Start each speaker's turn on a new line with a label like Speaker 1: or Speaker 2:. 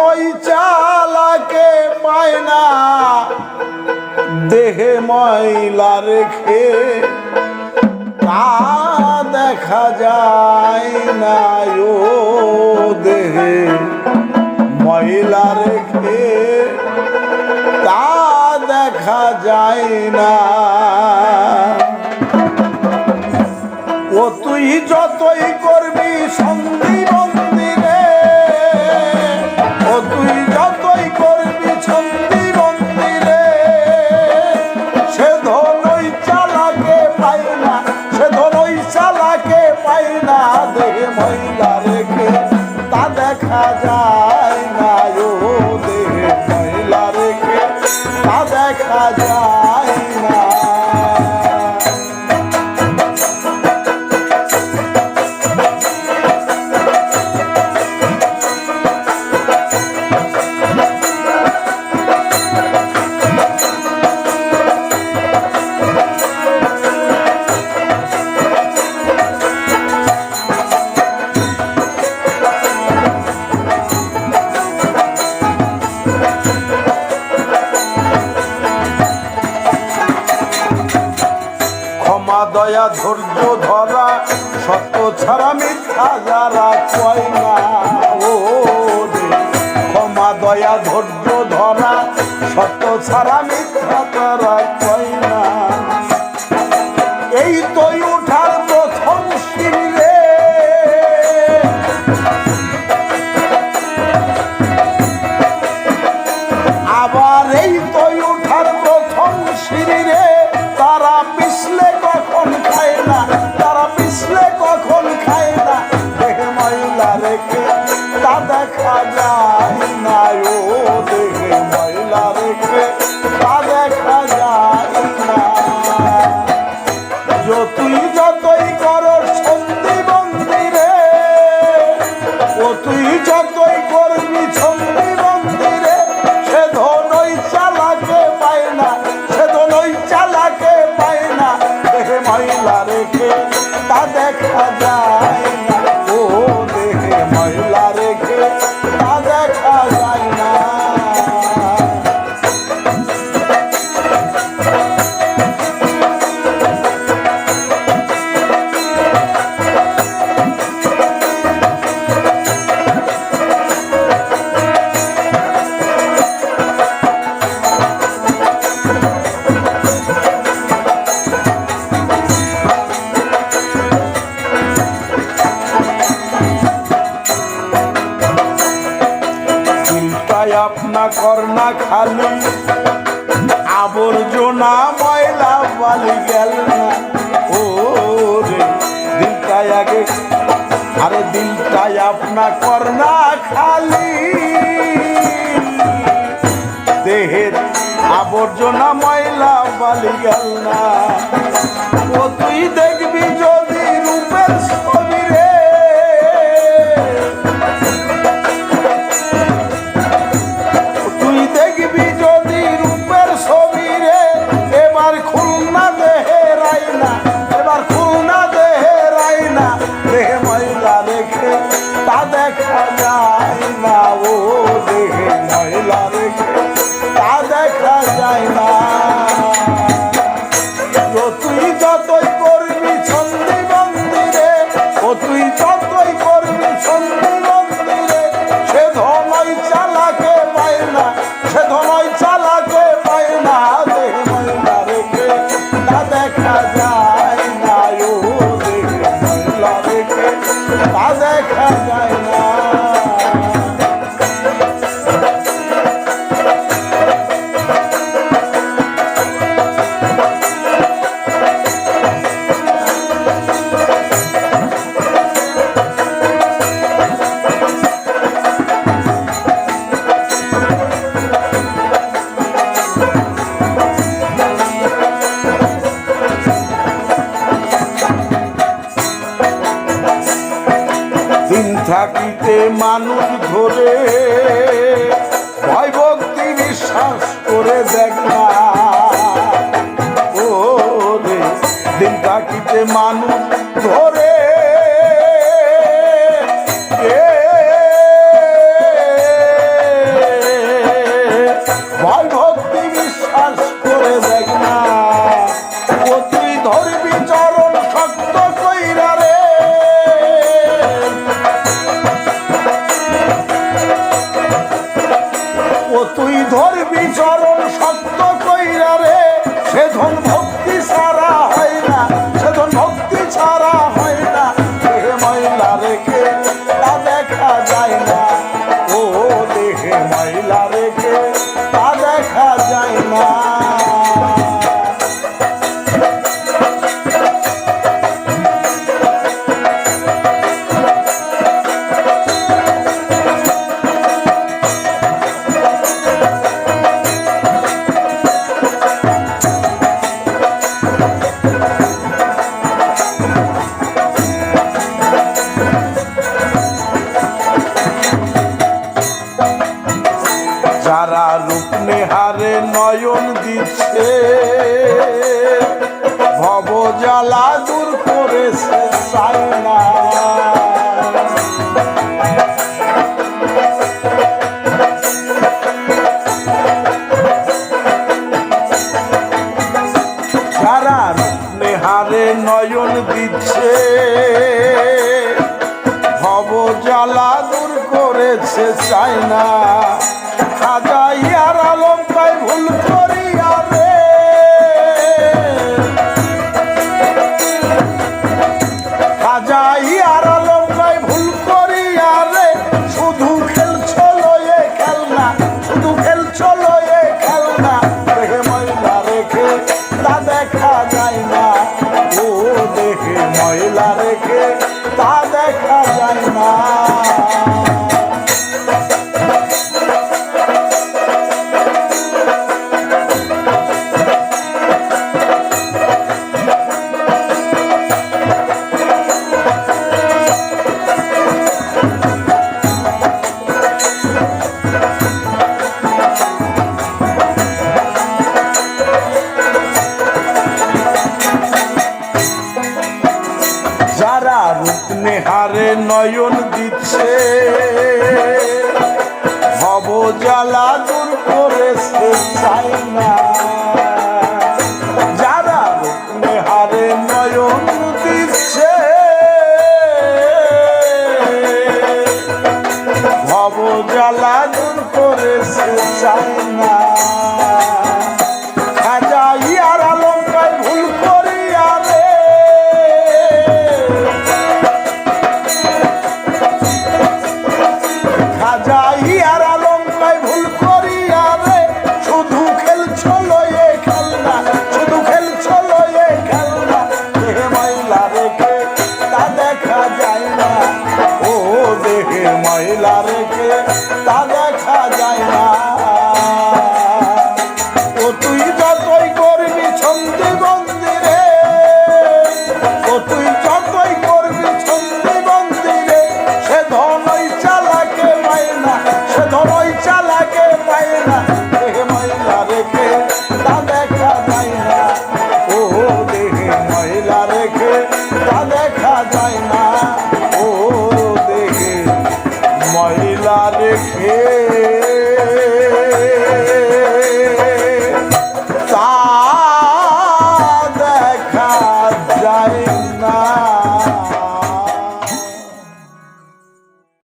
Speaker 1: মই চালাকে পায় না। দেহে ময়লা রেখে তা দেখা যায় না ও দেহে। ময়লা রেখে তা দেখা যায় না। ও তুই যতই করবি সঙ্গে ধৈর্য ধরা, সত্য ছাড়া মিথ্যা যারা কয় না। ও ক্ষমা, দয়া, ধৈর্য ধরা, সত্য ছাড়া মিথ্যা তারা কান্না করনা খালু। আবর্জনা ময়লা বালি গেল না ও রে দিলটাই আগে। আরে দিলটাই আপনা করনা খালি। দেহের আবর্জনা ময়লা বালি গেল না ও তুই দেখবি যদি রূপের থাকিতে মানুষ ধরে ভয় ভক্তি বিশ্বাস করে দেখ না। ও দিন কাটিতে মানুষ ধরে ধরবি চরণ সত্য কইরা রে সে ধন ভক্তি ছাড়া হয় না সে ধন ভক্তি ছাড়া হয় না। দেহে ময়লা রেখে তা দেখা যায় না। ও দেহে ময়লা ভব জ্বালা দূর করেছে চায় না যারা নেহারে নয়ন দিচ্ছে ভব জ্বালা দূর করেছে চাই না খাজা ইয়ার খাজা ইয়ার আলম ভুল করিয়া রে, শুধু খেলছো লয়ে খেলনা, শুধু খেলছো লয়ে খেলনা। দেহে ময়লা রেখে তা দেখা যায় না, ও দেহে ময়লা রেখে তা দেখা যায় না। করেছে চাই না?